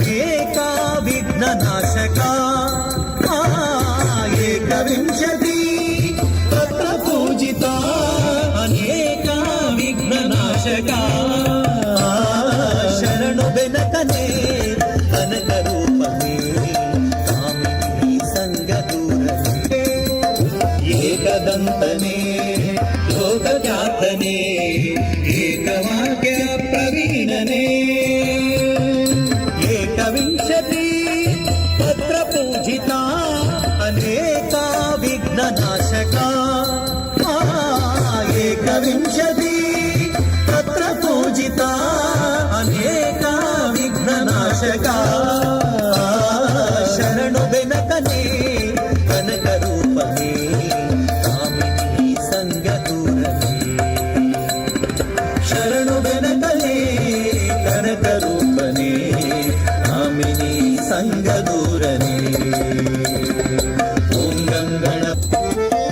అనేక విఘ్న నాశక ఏకవింశతి తత్ర పూజిత. అనేక విఘ్న నాశక శరణు వెనకనే కనక రూపమే. కామిని సంగదూరమే ఏకదంతనే లోకజాతనే విఘ్న నాశక ఏకవింశతి పత్ర పూజిత అనేక విఘ్న నాశక శరణు వెనకనే కనక రూపమే కామిని సంగదూరమే శరణు వెనకలే కనక రూపనే ఆమెని సంగదూరనే Thank you.